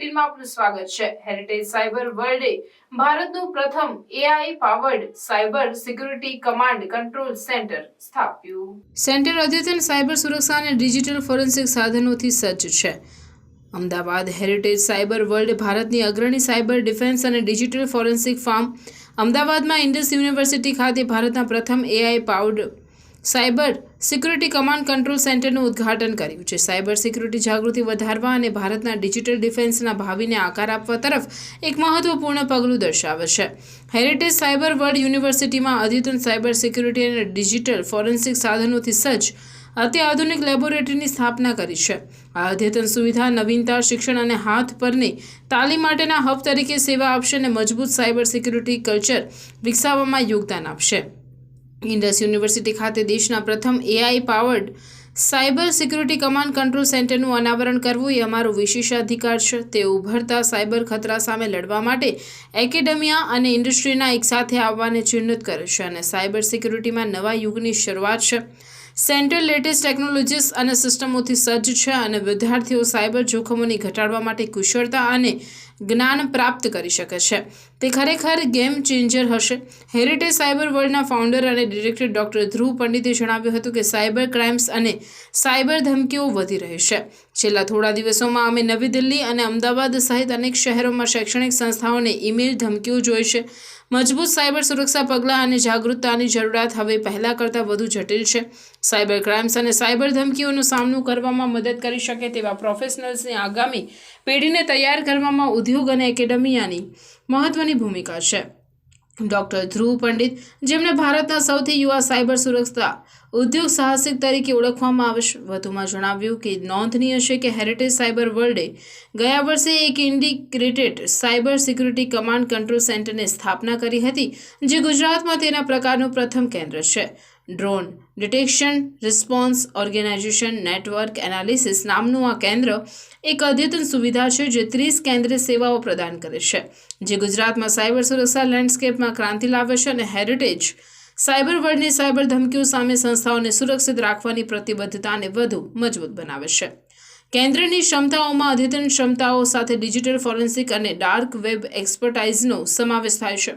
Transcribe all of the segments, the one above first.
બુલેટિનમાં આપનું સ્વાગત છે. હેરિટેજ સાયબર વર્લ્ડે ભારતનું પ્રથમ AI powered cyber security command control centre સ્થાપ્યું. Centre અદ્યતન સાયબર સુરક્ષા અને ડિજિટલ ફોરેન્સિક સાધનોથી સજ્જ છે. અમદાવાદ હેરિટેજ સાયબર વર્લ્ડ ભારતની અગ્રણી સાયબર ડિફેન્સ અને ડિજિટલ ફોરેન્સિક ફાર્મ અમદાવાદમાં ઇન્ડસ યુનિવર્સિટી ખાતે ભારતના પ્રથમ AI powered cyber security command control સેન્ટરનું ઉદ્ઘાટન કર્યું છે. સાયબર સિક્યુરિટી જાગૃતિ વધારવા અને ભારતના ડિજિટલ ડિફેન્સના ભાવિને આકાર આપવા તરફ એક મહત્વપૂર્ણ પગલું દર્શાવે છે. હેરિટેજ સાયબર વર્લ્ડ યુનિવર્સિટીમાં અદ્યતન સાયબર સિક્યુરિટી અને ડિજિટલ ફોરેન્સિક સાધનોથી સજ્જ અત્યાધુનિક લેબોરેટરીની સ્થાપના કરી છે. આ અદ્યતન સુવિધા નવીનતા, શિક્ષણ અને હાથ પરની તાલીમ માટેના હબ તરીકે સેવા આપશે અને મજબૂત સાયબર સિક્યુરિટી કલ્ચર વિકસાવવામાં યોગદાન આપશે. ઇન્ડસ યુનિવર્સિટી ખાતે દેશના પ્રથમ AI powered cyber security command control સેન્ટરનું અનાવરણ કરવું એ અમારો વિશેષાધિકાર છે. તે ઉભરતા સાયબર ખતરા સામે લડવા માટે એકેડેમિયા અને ઇન્ડસ્ટ્રીના એકસાથે આવવાને ચિહ્નિત કરે છે અને સાયબર સિક્યુરિટીમાં નવા યુગની શરૂઆત છે. સેન્ટર લેટેસ્ટ ટેકનોલોજીસ અને સિસ્ટમોથી સજ્જ છે અને વિદ્યાર્થીઓ સાયબર જોખમોની ઘટાડવા માટે કુશળતા અને જ્ઞાન પ્રાપ્ત કરી શકે છે. તે ખરેખર ગેમ ચેન્જર હશે. હેરિટેજ સાયબર વર્લ્ડના ફાઉન્ડર અને ડિરેક્ટર ડોક્ટર ધ્રુવ પંડિતે જણાવ્યું હતું કે સાયબર ક્રાઇમ્સ અને સાયબર ધમકીઓ વધી રહી છે. છેલ્લા થોડા દિવસોમાં અમે નવી દિલ્હી અને અમદાવાદ સહિત અનેક શહેરોમાં શૈક્ષણિક સંસ્થાઓને ઈમેલ ધમકીઓ જોઈ છે. મજબૂત સાયબર સુરક્ષા પગલાં અને જાગૃતતાની જરૂરિયાત હવે પહેલાં કરતાં વધુ જટિલ છે. સાયબર ક્રાઇમ્સ અને સાયબર ધમકીઓનો સામનો કરવામાં મદદ કરી શકે તેવા પ્રોફેશનલ્સની આગામી પેઢીને તૈયાર કરવામાં ઉદ્યોગ અને એકેડેમિયાની મહત્ત્વની ભૂમિકા છે. ડોક્ટર ધ્રુવ પંડિત જેમને ભારતના સૌથી યુવા સાયબર સુરક્ષા ઉદ્યોગ સાહસિક તરીકે ઓળખવામાં આવશે. વધુમાં જણાવ્યું કે નોંધનીય છે કે હેરિટેજ સાયબર વર્લ્ડે ગયા વર્ષે એક integrated cyber security command control સેન્ટરની સ્થાપના કરી હતી, જે ગુજરાતમાં તેના પ્રકારનું પ્રથમ કેન્દ્ર છે. Drone detection response organization network analysis નામનું આ કેન્દ્ર એક અદ્યતન સુવિધા છે જે ત્રીસ કેન્દ્રીય સેવાઓ પ્રદાન કરે છે, જે ગુજરાતમાં સાયબર સુરક્ષા લેન્ડસ્કેપમાં ક્રાંતિ લાવે છે અને હેરિટેજ સાયબર વર્લ્ડની સાયબર ધમકીઓ સામે સંસ્થાઓને સુરક્ષિત રાખવાની પ્રતિબદ્ધતાને વધુ મજબૂત બનાવે છે. કેન્દ્રની ક્ષમતાઓમાં અદ્યતન ક્ષમતાઓ સાથે ડિજિટલ ફોરેન્સિક અને ડાર્ક વેબ એક્સપર્ટાઇઝનો સમાવેશ થાય છે.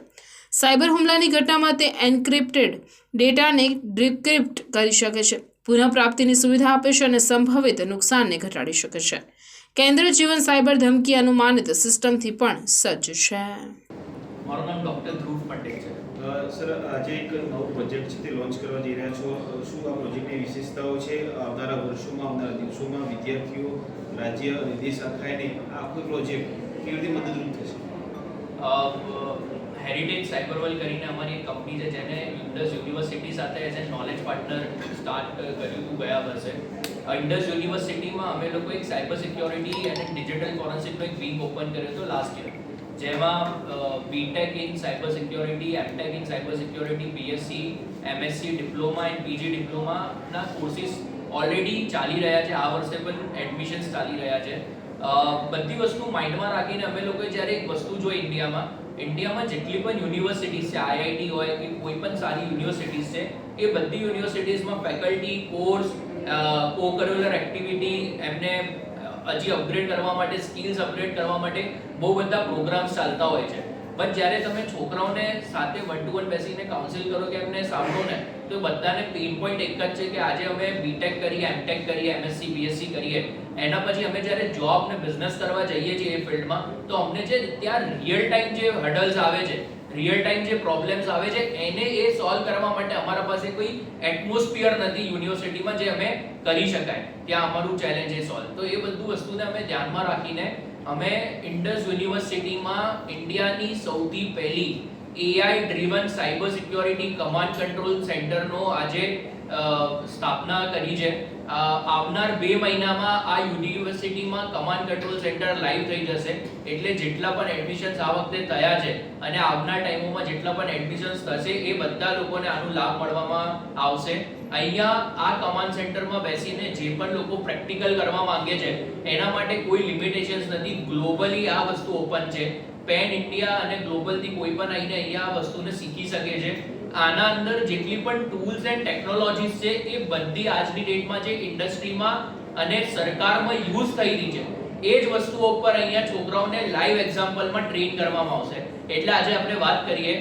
સાયબર હુમલાની ઘટનામાં તે એન્ક્રિપ્ટેડ ડેટાને ડિક્રિપ્ટ કરી શકે છે પુનઃપ્રાપ્તિની સુવિધા આપે છે અને સંભવિત નુકસાનને ઘટાડી શકે છે. કેન્દ્ર જીવન સાયબર ધમકી અનુમાનિત સિસ્ટમથી પણ સજ્જ છે. મારું નામ ડોક્ટર ધ્રુવ પટેલ છે. સર આજે એક નવો પ્રોજેક્ટ છે તે લોન્ચ કરવા જઈ રહ્યા છો. શું આ પ્રોજેક્ટની વિશેષતાઓ છે? આવનારા વર્ષોમાં આવનારા દિવસોમાં વિદ્યાર્થીઓ રાજ્ય અને દેશ આખો પ્રોજેક્ટ કેવી રીતે મદદરૂપ થશે? હેરિટેજ સાયબરવેલ કરીને અમારી એક કંપની છે જેને ઇન્ડસ યુનિવર્સિટી સાથે as a knowledge partner start કર્યું હતું ગયા વર્ષે. ઇન્ડસ યુનિવર્સિટીમાં અમે લોકો એક સાયબર સિક્યોરિટી અને ડિજિટલ ફોરેન્સિકનો એક વીક ઓપન કર્યો હતો લાસ્ટ યર જેમાં B Tech in cyber security M Tech in cyber security BSc MSc diploma and PG ડિપ્લોમાના courses already ચાલી રહ્યા છે. આ વર્ષે પણ એડમિશન્સ ચાલી રહ્યા છે. બધી વસ્તુ માઇન્ડમાં રાખીને અમે લોકોએ જ્યારે એક વસ્તુ જોઈ ઇન્ડિયામાં ઇન્ડિયામાં જેટલી પણ યુનિવર્સિટીઝ છે આઈઆઈટી હોય કે કોઈ પણ સારી યુનિવર્સિટીઝ છે, એ બધી યુનિવર્સિટીઝમાં faculty, course co curricular activity એમને હજી અપગ્રેડ કરવા માટે સ્કિલ્સ અપગ્રેડ કરવા માટે બહુ બધા પ્રોગ્રામ્સ ચાલતા હોય છે. પણ જ્યારે તમે છોકરાઓને સાથે વન ટુ વન બેસીને કાઉન્સિલ કરો કે એમને સાંભળો ને, તો બધાને પેઇન પોઈન્ટ એક જ છે કે આજે અમે બીટેક કરીએ એમટેક કરીએ એમએસસી બીએસસી કરીએ. એના પછી અમે જ્યારે જોબ ને બિઝનેસ કરવા જઈએ છીએ એ ફિલ્ડમાં તો અમને જે ત્યાં રિયલ ટાઈમ જે હર્ડલ્સ આવે છે રિયલ ટાઈમ જે પ્રોબ્લેમ્સ આવે છે, એને એ સોલ્વ કરવા માટે અમારા પાસે કોઈ એટમોસ્ફિયર નથી યુનિવર્સિટીમાં જે અમે કરી શકાય, ત્યાં અમારું ચેલેન્જ એ સોલ્વ તો એ બધું વસ્તુને અમે ધ્યાનમાં રાખીને અમે ઇન્ડસ યુનિવર્સિટીમાં ઇન્ડિયાની સૌથી પહેલી AI driven cyber security command control સેન્ટરનો આજે સ્થાપના કરી છે. આવનાર બે મહિનામાં આ યુનિવર્સિટીમાં કમાન્ડ કંટ્રોલ સેન્ટર લાઈવ થઈ જશે. એટલે જેટલા પણ એડમિશન્સ આ વખતે થયા છે અને આવનાર ટાઈમોમાં જેટલા પણ એડમિશન્સ થશે, એ બધા લોકોને આનો લાભ મળવામાં આવશે. અહીંયા આ કમાન્ડ સેન્ટરમાં બેસીને જે પણ લોકો પ્રેક્ટિકલ કરવા માંગે છે, એના માટે કોઈ લિમિટેશન્સ નથી. ગ્લોબલી આ વસ્તુ ઓપન છે. પેન ઇન્ડિયા અને ગ્લોબલથી કોઈ પણ આવીને અહીંયા આ વસ્તુને શીખી શકે છે. આના અંદર જેટલી પણ ટૂલ્સ એન્ડ ટેકનોલોજીસ છે, એ બધી આજની ડેટમાં જે ઇન્ડસ્ટ્રીમાં અને સરકારમાં યુઝ થઈ છે, એ જ વસ્તુઓ ઉપર અહીંયા છોકરાઓને લાઈવ એક્ઝામ્પલમાં ટ્રેન કરવામાં આવશે. એટલે આજે આપણે વાત કરીએ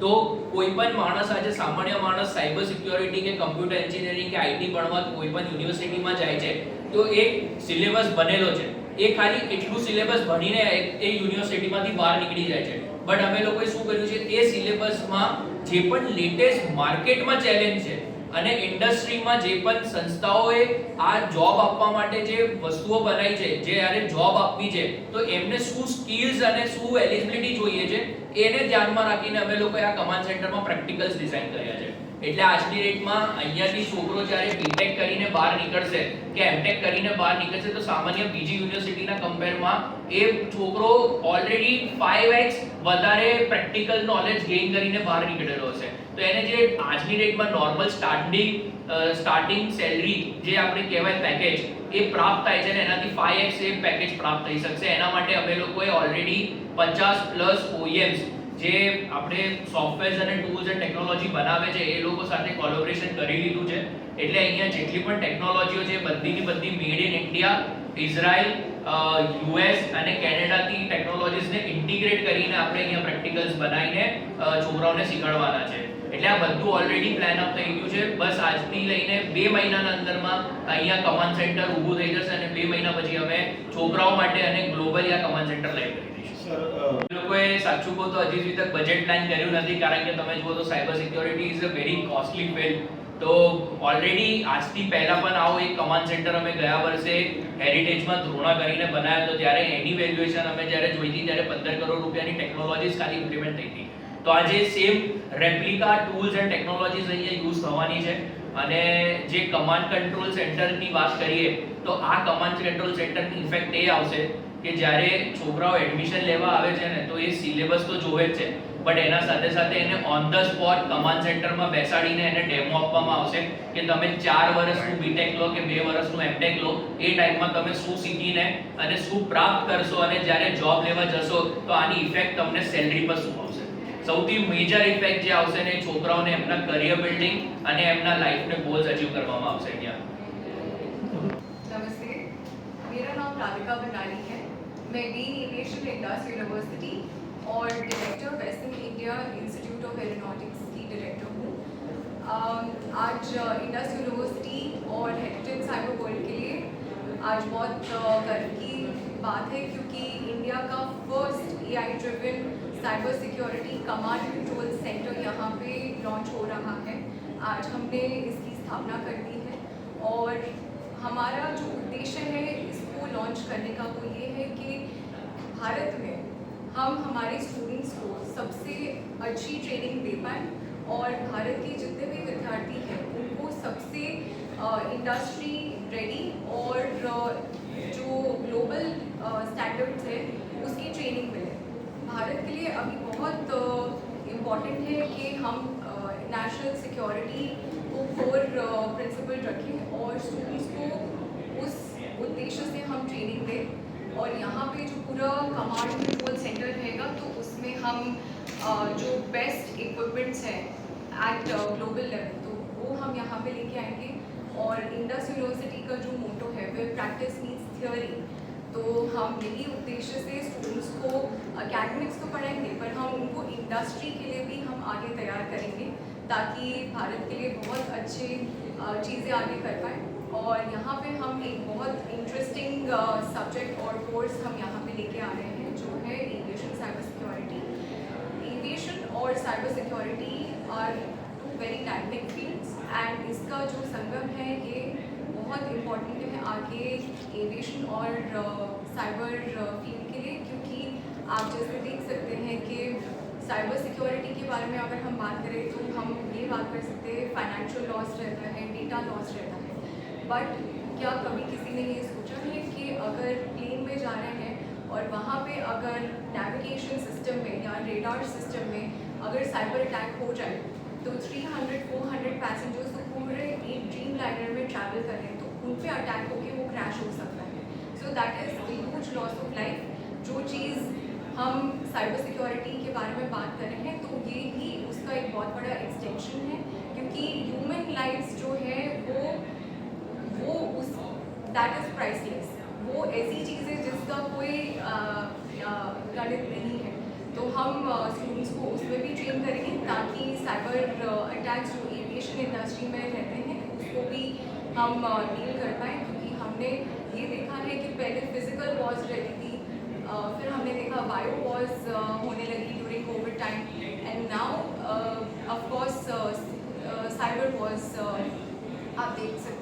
તો કોઈ પણ માણસ આજે સામાન્ય માણસ સાયબર સિક્યોરિટી કે કમ્પ્યુટર એન્જિનિયરિંગ કે આઈટી ભણવા કોઈ પણ યુનિવર્સિટીમાં જાય છે, તો એક સિલેબસ બનેલો છે. એ ખાલી એટલું સિલેબસ ભણીને એ યુનિવર્સિટીમાંથી બહાર નીકળી જાય છે. બટ અમે લોકોએ શું કર્યું છે, એ સિલેબસમાં જે પણ લેટેસ્ટ માર્કેટમાં ચેલેન્જ છે અને ઇન્ડસ્ટ્રીમાં જે પણ સંસ્થાઓએ આ જોબ આપવા માટે જે વસ્તુઓ બનાવી છે, જે યારે જોબ આપવી છે, તો એમને શું સ્કિલ્સ અને શું એલિજિબિલિટી જોઈએ છે, એને ધ્યાનમાં રાખીને અમે લોકોએ આ કમાન્ડ સેન્ટરમાં પ્રેક્ટિકલ્સ ડિઝાઇન કર્યા છે. એટલે આજની ડેટમાં અહીંયાથી છોકરો જ્યારે બીટેક કરીને બહાર નીકળશે કે એમટેક કરીને બહાર નીકળશે તો સામાન્ય બીજી યુનિવર્સિટીના કમ્પેરમાં એ છોકરો ઓલરેડી 5x વધારે પ્રેક્ટિકલ નોલેજ ગેઇન કરીને બહાર નીકળેલો હશે. તો એને જે આજની ડેટમાં નોર્મલ સ્ટાર્ટિંગ સ્ટાર્ટિંગ સેલરી જે આપણે કહેવાય પેકેજ એ પ્રાપ્ત થાય છે ને એનાથી 5x એ પેકેજ પ્રાપ્ત થઈ શકશે. એના માટે અમે લોકોએ ઓલરેડી 50 પ્લસ OEMs જે આપણે સોફ્ટવેર્સ અને ટૂલ્સ એન્ડ ટેકનોલોજી બનાવે છે, એ લોકો સાથે કોલેબોરેશન કરી લીધું છે. એટલે અહીંયા જેટલી પણ ટેકનોલોજીઓ છે બધીની બધી made in India Israel US અને કેનેડાથી ટેકનોલોજીસને ઇન્ટિગ્રેટ કરીને આપણે અહીંયા પ્રેક્ટિકલ્સ બનાવીને છોકરાઓને શીખવાડવાના છે. એટલે આ બધું ઓલરેડી પ્લાન અપ થઈ ગયું છે. બસ આજથી લઈને બે મહિનાના અંદરમાં અહીંયા કમાન્ડ સેન્ટર ઊભું થઈ જશે અને બે મહિના પછી અમે છોકરાઓ માટે અને ગ્લોબલી આ કમાન્ડ સેન્ટર લાઈવ એ લોકોએ સાચું કહો તો હજી સુધી બજેટ પ્લાન કર્યું નથી, કારણ કે તમે જુઓ તો cyber security is a very costly field તો ઓલરેડી આજથી પહેલા પણ આવો એક કમાન્ડ સેન્ટર અમે ગયા વર્ષે હેરિટેજમાં ધ્રોણા કરીને બનાવ્યો હતો ત્યારે એની વેલ્યુએશન અમે જ્યારે જોઈ હતી, ત્યારે પંદર કરોડ રૂપિયાની ટેકનોલોજીસ ખાલી ઇમ્પ્લિમેન્ટ થઈ હતી. તો આજે same replica tools and technologies અહીંયા યુઝ થવાની છે. અને જે કમાન્ડ કંટ્રોલ સેન્ટરની વાત કરીએ, તો આ કમાન્ડ કંટ્રોલ સેન્ટરની ઇફેક્ટ એ આવશે. કે જ્યારે છોકરાઓ એડમિશન લેવા આવે છે ને, તો એ સિલેબસ તો જોવે જ છે. બટ એના સાથે સાથે એને ઓન ધ સ્પોટ કમાન્ડ સેન્ટરમાં બેસાડીને એને ડેમો આપવામાં આવશે કે તમે ચાર વર્ષનું બીટેક લો કે બે વર્ષનું એમટેક લો, એ ટાઈમમાં તમે શું શીખીને અને શું પ્રાપ્ત કરશો અને જ્યારે જોબ લેવા જશો, તો આની ઇફેક્ટ તમને સેલરી પર શું આવશે. સૌથી મેજર ઇફેક્ટ જે આવશે ને છોકરાઓને એમના કરિયર બિલ્ડિંગ અને એમના લાઈફને ગોલ્સ અચીવ કરવામાં આવશે ત્યાં નમસ્તે. મેરા નામ રાધિકા ભંડારી है मैं डीन एविएशन इंडस यूनिवर्सिटी और director western India institute of aeronautics की डायरेक्टर हूँ। आज इंडस यूनिवर्सिटी और हेरिटेज साइबर वर्ल्ड के लिए आज बहुत गर्व की बात है क्योंकि इंडिया का first A I driven cyber security command control centre यहाँ पे लॉन्च हो रहा है। आज हमने इसकी स्थापना कर दी है और हमारा जो उद्देश्य है लॉन्च करने का वो ये है कि भारत में हम, हमारे स्टूडेंट्स को सबसे अच्छी ट्रेनिंग दे पाएँ और भारत के जितने भी विद्यार्थी हैं, उनको सबसे इंडस्ट्री रेडी और जो ग्लोबल स्टैंडर्ड्स है, उसकी ट्रेनिंग मिले। भारत के लिए अभी बहुत इंपॉर्टेंट है कि हम नेशनल सिक्योरिटी को फोर प्रिंसिपल रखें और स्टूडेंट्स को उस उद्देश्य से हम ट्रेनिंग दें और यहाँ पे जो पूरा कमांड कंट्रोल सेंटर रहेगा तो उसमें हम जो बेस्ट इक्विपमेंट्स हैं एट ग्लोबल लेवल तो वो हम यहाँ पे लेके आएँगे। और इंडस यूनिवर्सिटी का जो मोटो है वह प्रैक्टिस मीन्स थियोरी तो हम यही उद्देश्य से स्टूडेंट्स को अकेडमिक्स तो पढ़ाएँगे, पर हम उनको इंडस्ट्री के लिए भी हम आगे तैयार करेंगे, ताकि भारत के लिए बहुत अच्छे चीज़ें आगे कर पाए। और यहाँ पे हम एक बहुत इंटरेस्टिंग सब्जेक्ट और कोर्स हम यहाँ पे लेके आ रहे हैं, जो है एविएशन साइबर सिक्योरिटी एविएशन और cyber security are two very dynamic fields and इसका जो संगम है, ये बहुत इंपॉर्टेंट है आगे एविएशन और साइबर फ़ील्ड के लिए, क्योंकि आप जैसे देख सकते हैं कि साइबर सिक्योरिटी के बारे में अगर हम बात करें तो हम ये बात कर सकते हैं फाइनेंशियल लॉस रहता है डेटा लॉस रहता है। बट क्या कभी किसी ने ये सोचा है कि अगर प्लेन में जा रहे हैं और वहाँ पे अगर नेविगेशन सिस्टम में या रेडार सिस्टम में अगर साइबर अटैक हो जाए तो 300 400 पैसेंजर्स तो पूरे एक ड्रीम लाइनर में ट्रैवल कर रहे हैं तो उन पर अटैक होके वो क्रैश हो सकता है। So that is huge loss of life जो चीज़ हम साइबर सिक्योरिटी के बारे में बात कर रहे हैं तो ये ही उसका एक बहुत बड़ा एक्सटेंशन है, क्योंकि ह्यूमन लाइफ्स जो है वो वो उस दैट इज़ प्राइसलेस वो ऐसी चीज़ है जिसका कोई गणित नहीं है। तो हम स्टूडेंट्स को उसमें भी ट्रेन करेंगे ताकि साइबर अटैक्स जो एविएशन इंडस्ट्री में रहते हैं, उसको भी हम डील कर पाएँ। क्योंकि हमने ये देखा है कि पहले फ़िज़िकल वॉर्स रहती थी फिर हमने देखा बायो वॉर्स होने लगी during covid time and now of course cyber wars आप देख सकते